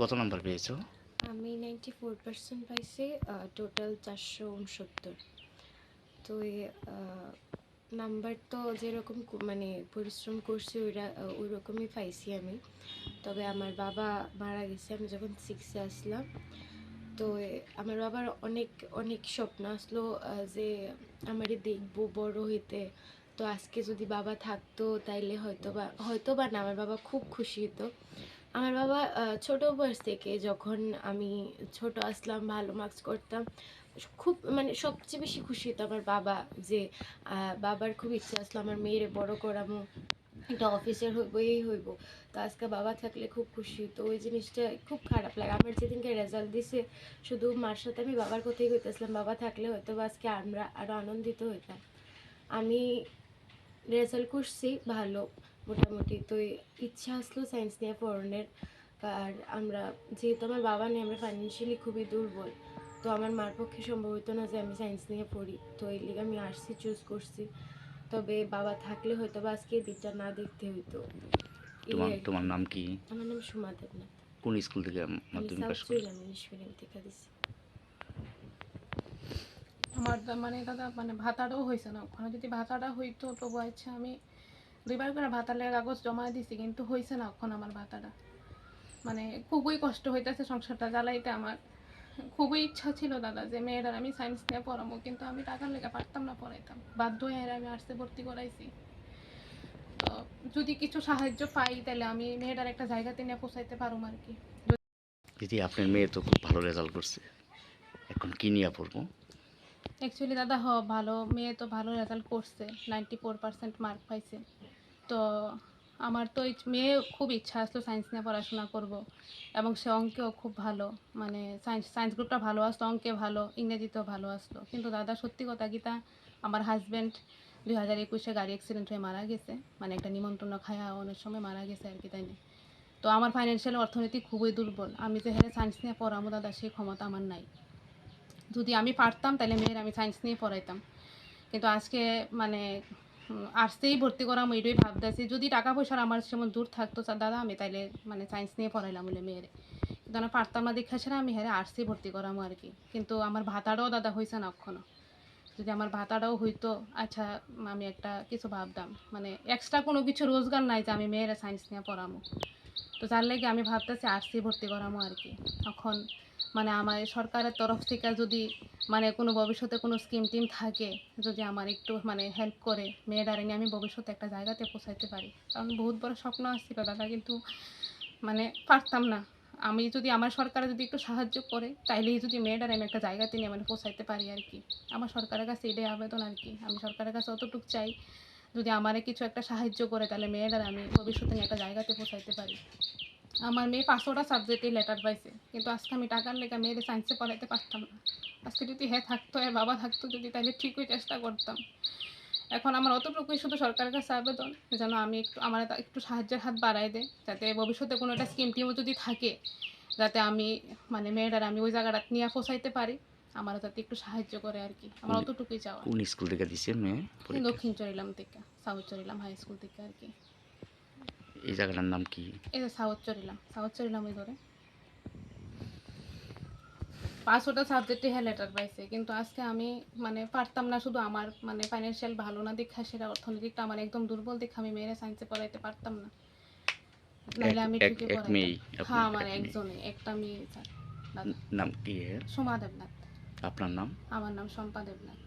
কত নাম্বার পেয়েছ? আমি নাইনটি ফোর পার্সেন্ট পাইছি টোটাল চারশো উনসত্তর। তো নাম্বার তো যেরকম মানে পরিশ্রম করছি ওই রকমই পাইছি আমি। তবে আমার বাবা মারা গেছে, আমি যখন সিক্সে আসলাম। তো আমার বাবার অনেক অনেক স্বপ্ন আসলো যে আমারে দেখব বড় হইতে। তো আজকে যদি বাবা থাকতো, তাইলে হয়তো বা হয়তো বা না, আমার বাবা খুব খুশি হতো আমার বাবা ছোট বয়স থেকে যখন আমি ছোট আসলাম, ভালো মার্কস করতাম, খুব মানে সবচেয়ে বেশি খুশি হতো আমার বাবা যে বাবার খুব ইচ্ছা আসলো আমার মেয়েরে বড় করামো, একটা অফিসার হইব, এই হইব। তো আজকে বাবা থাকলে খুব খুশি তো ওই জিনিসটা খুব খারাপ লাগে। আমার যেদিনকে রেজাল্ট দিছে, শুধু মার সাথে আমি বাবার কথাই কইতেছিলাম, বাবা থাকলে হয়তো আজকে আমরা আরও আনন্দিত হইতাম। আমি রেজাল্ট করছি, ভালো। মোটামুটি তো ইচ্ছা আসলো সায়েন্স নিয়ে পড়ানোর। আর আমরা যেহেতু আমার বাবা নেই আমরা ফাইন্যান্সিয়ালি খুবই দুর্বল। তো আমার মার পক্ষে সম্ভব হতো না যে আমি সায়েন্স নিয়ে পড়ি। তো এই লিগে আমি আর্টসই চুজ করছি। তবে বাবা থাকলে হয়তো বা আজকে দিকটা না দেখতে হইতো। তোমার তোমার নাম কি? আমার নাম সুমা দেবনাথ। কোন স্কুল থেকে আমি মাধ্যমিক পাস করছ? চুইলাম ইংলিশ মিডিয়াম থেকে দিছি। আমার মানে দাদা মানে ভাতাটাও হয়েছে না। ওখানে যদি ভাতাটা হইতো তবু আচ্ছা আমি দুইবার করে ভাতার লেগে কাগজ জমা দিছি, কিন্তু হয়েছে না এখন আমার ভাতাটা। মানে খুবই কষ্ট হইতেছে সংসারটা জ্বালাইতে আমার। খুবই ইচ্ছা ছিল দাদা যে মেয়েটার আমি সায়েন্স নিয়ে পড়াবো কিন্তু আমি টাকার লেগে পারতাম না পড়াইতাম। বাধ্য হয়ে আমি আর্টসে ভর্তি করাইছি। তো যদি কিছু সাহায্য পাই, তাহলে আমি মেয়েটার একটা জায়গাতে নিয়ে পৌঁছাইতে পারব আর কি। দিদি, আপনার মেয়ে তো খুব ভালো রেজাল্ট করছে। এখন কি নিয়ে পড়ব? অ্যাকচুয়ালি দাদা, হ, ভালো, মেয়ে তো ভালো রেজাল্ট করছে নাইনটি ফোর পার্সেন্ট মার্ক পাইছে। তো আমার তো মেয়ে খুব ইচ্ছা আসলো সায়েন্স নিয়ে পড়াশোনা করব, এবং সে অঙ্কেও খুব ভালো মানে সায়েন্স সায়েন্স গ্রুপটা ভালো আসতো, অঙ্কে ভালো, ইংরেজিতেও ভালো আসলো কিন্তু দাদা, সত্যি কথা গীতা আমার হাজব্যান্ড দুই হাজার একুশে গাড়ি অ্যাক্সিডেন্ট হয়ে মারা গেছে মানে একটা নিমন্ত্রণ খায়া অনেক সময় মারা গেছে আর কি, তাই নিয়ে তো আমার ফাইন্যান্সিয়াল অর্থনীতি খুবই দুর্বল, আমি যে হ্যাঁ সায়েন্স নিয়ে পড়াবো দাদা সেই ক্ষমতা আমার নাই। যদি আমি পারতাম, তাহলে মেয়ের আমি সায়েন্স নিয়ে পড়াইতাম। কিন্তু আজকে মানে আর্টসেই ভর্তি করা আমি এটাই ভাবতেছি। যদি টাকা পয়সার আমার সেমন দূর থাকতো দাদা, আমি তাইলে মানে সায়েন্স নিয়ে পড়াইলাম বলে মেয়ের। কিন্তু আমি পারতাম না দেখা ছাড়া আমি হ্যাঁ আর্টসেই ভর্তি করাম আর কি। কিন্তু আমার ভাতাটাও দাদা হয়েছে না এখনও যদি আমার ভাতাটাও হইতো আচ্ছা আমি একটা কিছু ভাবতাম। মানে এক্সট্রা কোনো কিছু রোজগার নাই যে আমি মেয়েরা সায়েন্স নিয়ে পড়ামো। তো তার লেগে আমি ভাবতেছি আর্টসেই ভর্তি করামো আর কি। তখন মানে আমার সরকারের তরফ থেকে যদি মানে কোনো ভবিষ্যতে কোনো স্কিম টিম থাকে, যদি আমার একটু মানে হেল্প করে মেয়েটারে নিয়ে আমি ভবিষ্যতে একটা জায়গাতে পৌঁছাইতে পারি। কারণ বহুত বড় স্বপ্ন আসছিল দাদা কিন্তু মানে পারতাম না। আমি যদি আমার সরকারে যদি একটু সাহায্য করে, তাইলেই যদি মেয়েটার আমি একটা জায়গাতে নিয়ে মানে পৌঁছাইতে পারি আর কি। আমার সরকারের কাছে এটাই আবেদন আর কি। আমি সরকারের কাছে অতটুকু চাই, যদি আমারে কিছু একটা সাহায্য করে, তাহলে মেয়েটারে আমি ভবিষ্যতে নিয়ে একটা জায়গাতে পৌঁছাইতে পারি। আমার মেয়ে পাঁচশোটা সাবজেক্টে লেটার পাইছে। কিন্তু আজকে আমি টাকার লেগে মেয়েদের সায়েন্সে পড়াইতে পারতাম না। আজকে যদি হ্যাঁ থাকতো হ্যাঁ বাবা থাকতো যদি তাহলে ঠিকই চেষ্টা করতাম। এখন আমার অতটুকুই শুধু সরকারের কাছে আবেদন যেন আমি একটু আমার একটু সাহায্যের হাত বাড়াই দেয় যাতে ভবিষ্যতে কোনো একটা স্কিম টিমও যদি থাকে যাতে আমি মানে মেয়েটার আমি ওই জায়গাটা নিয়ে পৌঁছাইতে পারি আমার যাতে একটু সাহায্য করে আর কি। আমার অতটুকুই চাওয়া। কোন স্কুল থেকে দিছে মেয়ে দক্ষিণ চরিলাম থেকে সাউথ চরিলাম হাই স্কুল থেকে আর কি। এই জায়গাটার নাম কি? যে সাউথ চরিলাম সাউথ চরিলাম ওই ধরে পাঁচশোটা সাবজেক্টে হ্যাঁ লেটার পাইছে কিন্তু আজকে আমি মানে পারতাম না শুধু আমার মানে ফাইন্যান্সিয়াল ভালো না দেখা সেটা অর্থনৈতিকটা আমার একদম দুর্বল দেখে আমি মেয়েরা সায়েন্সে পড়াইতে পারতাম না। নাহলে আমি ঠিকই পড়াইতাম। হ্যাঁ আমার একজনে একটা মেয়ে স্যার নাম কি সোমা দেবনাথ। আপনার নাম? আমার নাম শম্পা দেবনাথ।